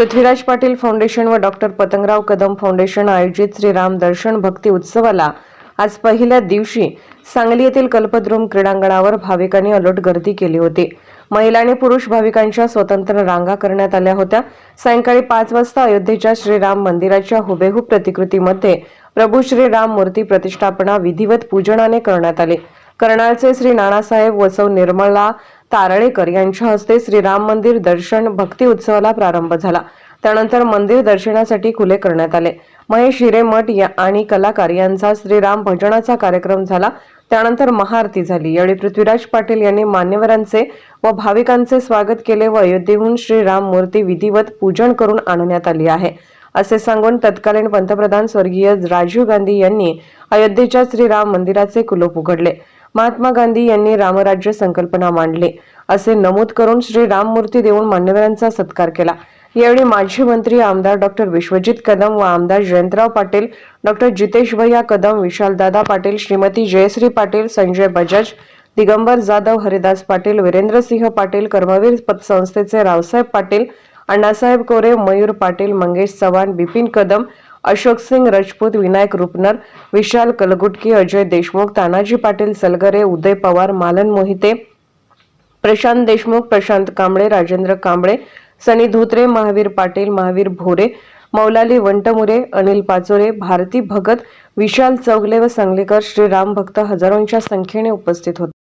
Prithviraj Patil foundation व doctor Patangrao Kadam foundation आयोजित श्रीराम दर्शन भक्ती उत्सवाला आज पहिल्या दिवशी सांगली येथील कल्पद्रुम क्रीडांगणावर भाविकांनी अलोट गर्दी केली होती. महिला आणि पुरुष भाविकांच्या स्वतंत्र रांगा करण्यात आल्या होत्या. सायंकाळी पाच वाजता अयोध्येच्या श्रीराम मंदिराच्या हुबेहूब प्रतिकृतीमध्ये प्रभू श्रीराम मूर्ती प्रतिष्ठापना विधिवत पूजनाने करण्यात आले. कर्नाळचे श्री नानासाहेब वसव निर्मला तारळेकर यांच्या हस्ते श्रीराम मंदिर दर्शन भक्ती उत्सवाला प्रारंभ झाला. त्यानंतर मंदिर दर्शनासाठी खुले करण्यात आले. महेश हिरेमठ या आणि कलाकार यांचा श्रीराम भजनाचा कार्यक्रम झाला. त्यानंतर महाआरती झाली यावेळी पृथ्वीराज पाटील यांनी मान्यवरांचे व भाविकांचे स्वागत केले व अयोध्येहून श्रीराम मूर्ती विधिवत पूजन करून आणण्यात आली आहे. असे सांगून तत्कालीन पंतप्रधान स्वर्गीय राजीव गांधी यांनी अयोध्येच्या श्रीराम मंदिराचे कुलूप उघडले. महात्मा गांधी यांनी रामराज्य संकल्पना मांडली. असे नमूद करून श्री राममूर्ती देऊन मान्यवरांचा सत्कार केला. यावेळी माजी मंत्री आमदार डॉक्टर विश्वजित कदम व आमदार जयंतराव पाटील डॉक्टर जितेश भैया कदम विशालदादा पाटील श्रीमती जयश्री पाटील संजय बजाज दिगंबर जाधव हरिदास पाटील वीरेंद्रसिंह पाटील कर्मवीर पतसंस्थेचे रावसाहेब पाटील अण्णासाहेब कोरे मयूर पाटील मंगेश चव्हाण बिपिन कदम अशोक सिंग राजपूत विनायक रुपनर विशाल कलगुटकी अजय देशमुख तानाजी पाटील सलगरे उदय पवार मालन मोहिते प्रशांत देशमुख प्रशांत कांबळे राजेंद्र कांबळे सनी धोत्रे महावीर पाटील महावीर भोरे मौलाली वंटमुरे अनिल पाचोरे भारती भगत विशाल चौगले व सांगलीकर श्रीराम भक्त हजारोंच्या संख्येने उपस्थित होते.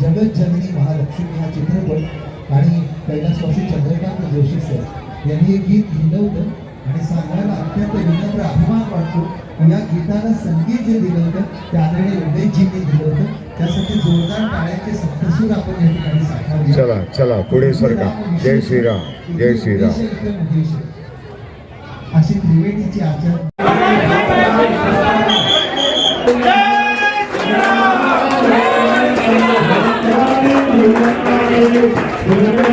जगत जननी महालक्ष्मी हा चित्रपट आणि कैलासवासी चंद्रकांत जोशी सर यांनी हे गीत लिहिलं आणि सांगायला अत्यंत विनम्र अभिमान वाटतो. या गीताला संगीत जे दिलं होतं ते आदरणीय उदयजींनी दिलं होतं. त्यासाठी जोरदार टाळ्यांचे सप्तसूर आपण या ठिकाणी चला चला पुढे सरका. जय श्रीराम जय श्रीराम. अशी त्रिवेणीची आचार Thank you.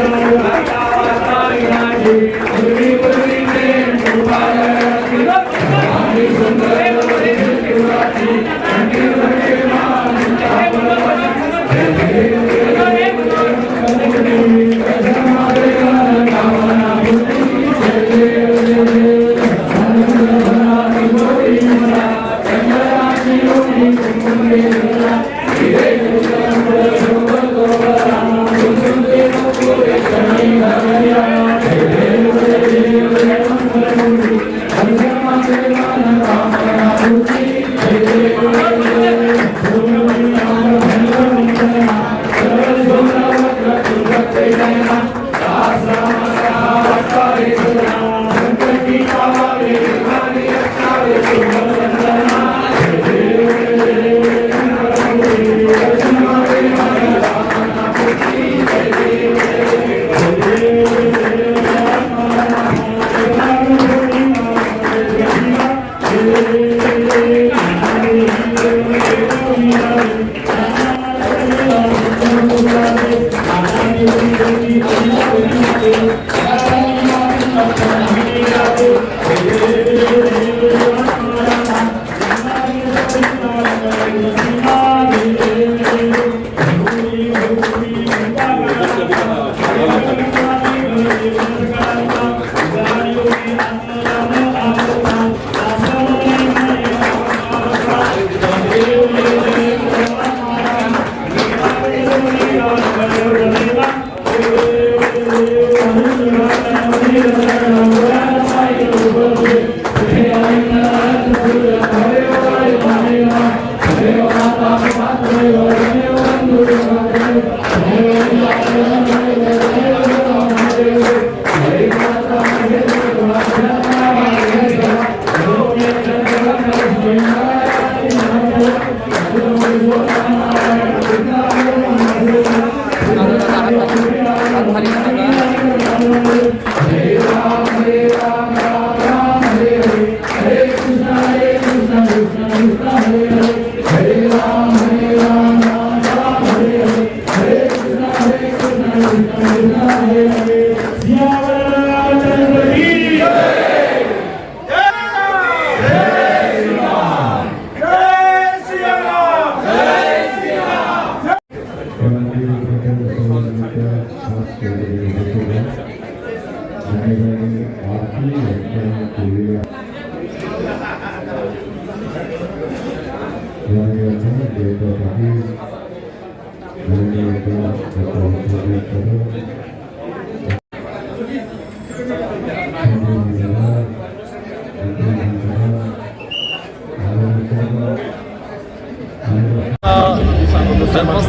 Amém.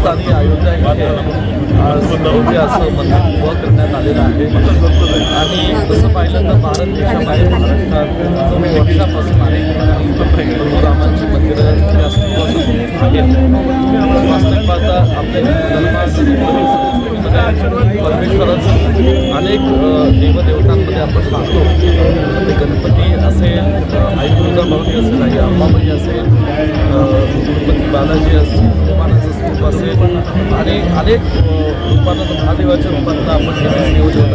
इथे आज भव्य असं मंदिर उभं करण्यात आलेलं आहे. आणि तसं पाहिलं तर भारत देशाबाहेर महाराष्ट्रात वर्षापासून आहे. रामांची मंदिरं इथे आपल्या परमेश्वराचं अनेक देवदेवतांमध्ये आपण पाहतो. ते गणपती असेल आई तुळजाभवानी असेल आई अंबाबाई असेल अ, गणपती बालाजी असेल रूप असेल आणि अनेक अ, रूपानं महादेवाच्या रूपात आपण नियोजन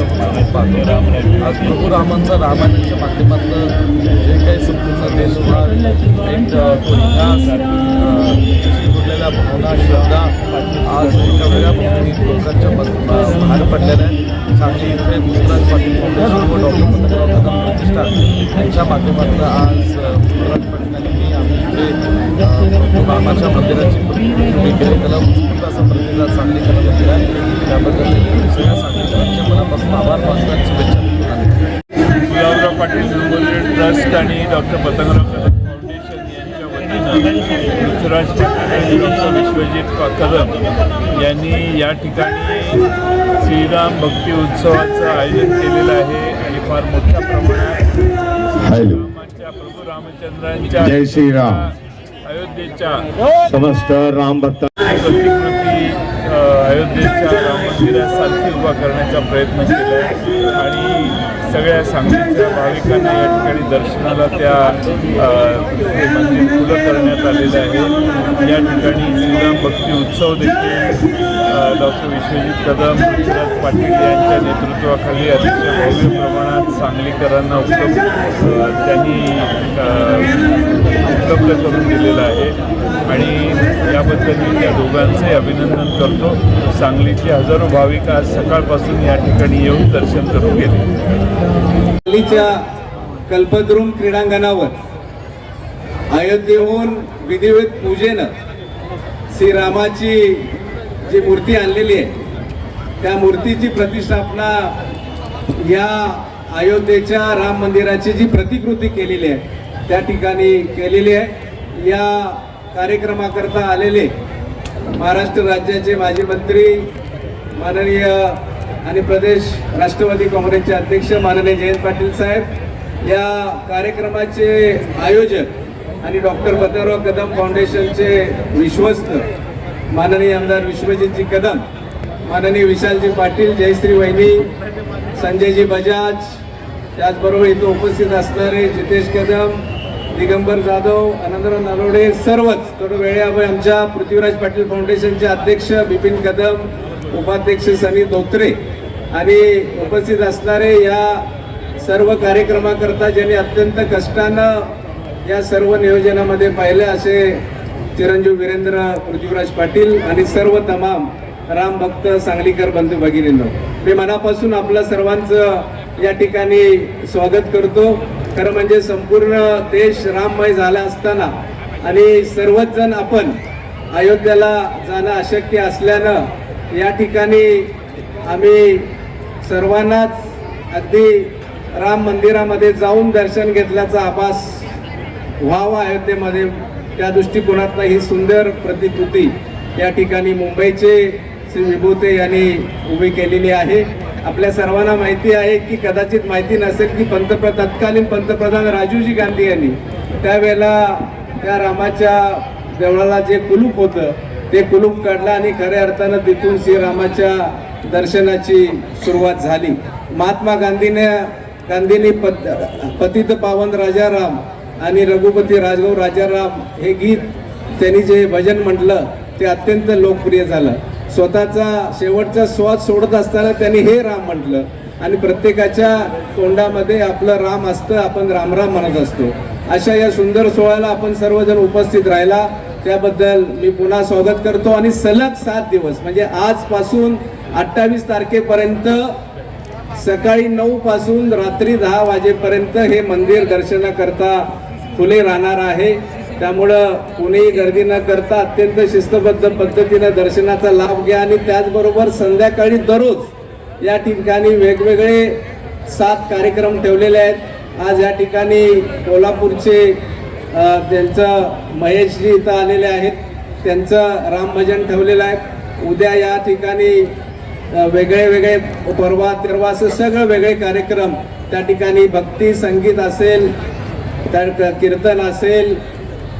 पाहतो. आज प्रभू रामांचा रामायणाच्या माध्यमातून जे काही संपूर्ण देशभर एक इतिहास जोडलेल्या भावना श्रद्धा आज एका वेगळ्या पद्धतीने लोकांच्या मत- बाहेर पडलेल्या आहेत सांगली इथे मुक्तराज पाटील फाउंडेशन व डॉक्टर पंतप्रधान प्रतिष्ठान यांच्या माध्यमातून आज अ, पाटील यांनी आम्ही इथे रामाच्या मंदिराची केली त्याला उत्स्फूर्त असा प्रतिसाद सांगलीकरांना दिला त्याबद्दल मी सगळ्या मनापासून आभार मानतो आणि शुभेच्छा. गुलाबराव पाटील मेमोरियल ट्रस्ट आणि डॉक्टर पतंगराव कदम फाउंडेशन यांच्या वतीनं ऋतुराज पाटील आणि डॉक्टर विश्वजित कदम यांनी या ठिकाणी श्रीराम भक्ती उत्सवाचं आयोजन केलेलं आहे आणि फार मोठ्या प्रमाणात प्रभू रामचंद्रांच्या जय श्रीराम. अयोध्येच्या समस्त राम भक्त प्रतिकृती अ, अयोध्येच्या राम मंदिरासारखी उभा करण्याचा प्रयत्न केला आहे आणि सगळ्या सांगलीच्या भाविकांना या ठिकाणी दर्शनाला त्या मंदिर खुलं करण्यात आलेलं आहे. या ठिकाणी श्रीराम भक्ती उत्सव देखील डॉक्टर विश्वजित कदम पृथ्वीराज पाटील यांच्या नेतृत्वाखाली अतिशय भव्य प्रमाणात सांगलीकरांना उपलब्ध त्यांनी उपलब्ध करून दिलेला आहे. आणि याबद्दल मी त्या दोघांचे अभिनंदन करतो. सांगलीचे हजारो भाविक आज सकाळपासून या ठिकाणी येऊन दर्शन करून गेले. सांगलीच्या कल्पद्रुम क्रीडांगणावर अयोध्येहून विधिवत पूजेनं श्रीरामाची जी मूर्ती आणलेली आहे त्या मूर्तीची प्रतिष्ठापना या अयोध्येच्या राम मंदिराची जी प्रतिकृती केलेली आहे त्या ठिकाणी केलेली आहे. या कार्यक्रमाकरता आलेले महाराष्ट्र राज्याचे माजी मंत्री माननीय आणि प्रदेश राष्ट्रवादी काँग्रेसचे अध्यक्ष माननीय जयंत पाटील साहेब या कार्यक्रमाचे आयोजक आणि डॉक्टर पतंगराव कदम फाउंडेशनचे विश्वस्त माननीय आमदार विश्वजितजी कदम माननीय विशालजी पाटील जयश्री वहिनी संजयजी बजाज त्याचबरोबर इथं उपस्थित असणारे जितेश कदम दिगंबर जाधव आनंदराव नालोडे सर्वच थोडं वेळेअभावी आमच्या पृथ्वीराज पाटील फाउंडेशनचे अध्यक्ष बिपिन कदम उपाध्यक्ष सनी धोत्रे आणि उपस्थित असणारे या सर्व कार्यक्रमाकरता ज्यांनी अत्यंत कष्टानं या सर्व नियोजनामध्ये पाहिलं असे चिरंजीव वीरेंद्र पृथ्वीराज पाटील आणि सर्व तमाम राम भक्त सांगलीकर बंधू भगिनींनो. मी मनापासून आपलं सर्वांचं या ठिकाणी स्वागत करतो. खरं म्हणजे संपूर्ण देश राममय झाला असताना आणि सर्वच जण आपण अयोध्येला जाणं अशक्य असल्यानं या ठिकाणी आम्ही सर्वांनाच अगदी राम मंदिरामध्ये जाऊन दर्शन घेतल्याचा आभास व्हावा अयोध्येमध्ये. त्या दृष्टिकोनातनं ही सुंदर प्रतिकृती या ठिकाणी मुंबईचे श्री विभूते यांनी उभी केलेली आहे. आपल्या सर्वांना माहिती आहे की कदाचित माहिती नसेल की पंतप्रधान तत्कालीन पंतप्रधान राजीवजी गांधी यांनी त्यावेळेला त्या रामाच्या देवळाला जे कुलूप होतं ते कुलूप काढलं आणि खऱ्या अर्थानं तिथून श्रीरामाच्या दर्शनाची सुरुवात झाली. महात्मा गांधीने गांधींनी पत पतित पावन राजाराम आणि रघुपती राजगौ राजाराम हे गीत त्यांनी जे भजन म्हटलं ते अत्यंत लोकप्रिय झालं. स्वतःचा शेवटचा श्वास सोडत असताना त्यांनी हे राम म्हटलं. आणि प्रत्येकाच्या तोंडामध्ये आपलं राम असतं आपण रामराम म्हणत असतो. अशा या सुंदर सोहळ्याला आपण सर्वजण उपस्थित राहिला. त्याबद्दल मी पुन्हा स्वागत करतो आणि सलग सात दिवस म्हणजे आजपासून अठ्ठावीस तारखेपर्यंत सकाळी नऊ पासून रात्री दहा वाजेपर्यंत हे मंदिर दर्शनाकरता खुले राहणार आहे. त्यामुळं कोणीही गर्दी न करता अत्यंत शिस्तबद्ध पद्धतीनं दर्शनाचा लाभ घ्या आणि त्याचबरोबर संध्याकाळी दररोज या ठिकाणी वेगवेगळे सात कार्यक्रम ठेवलेले आहेत. आज या ठिकाणी कोल्हापूरचे त्यांचं महेशजी इथं आलेले आहेत. त्यांचं रामभजन ठेवलेलं आहे. उद्या या ठिकाणी वेगळे वेगळे परवा तेरवा असं सगळं वेगळे कार्यक्रम त्या ठिकाणी भक्ती संगीत असेल त्या कीर्तन असेल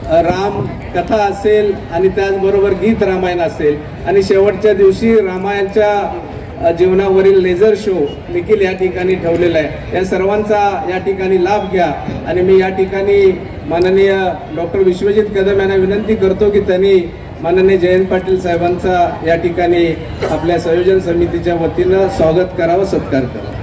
राम कथा असेल आणि त्याचबरोबर गीत रामायण असेल. आणि शेवटच्या दिवशी रामायणच्या जीवनावरील लेझर शो देखील या ठिकाणी ठेवलेला आहे. या सर्वांचा या ठिकाणी लाभ घ्या. आणि मी या ठिकाणी माननीय डॉक्टर विश्वजित कदम यांना विनंती करतो की त्यांनी माननीय जयंत पाटील साहेबांचा या ठिकाणी आपल्या संयोजन समितीच्या वतीनं स्वागत करावं सत्कार करावा.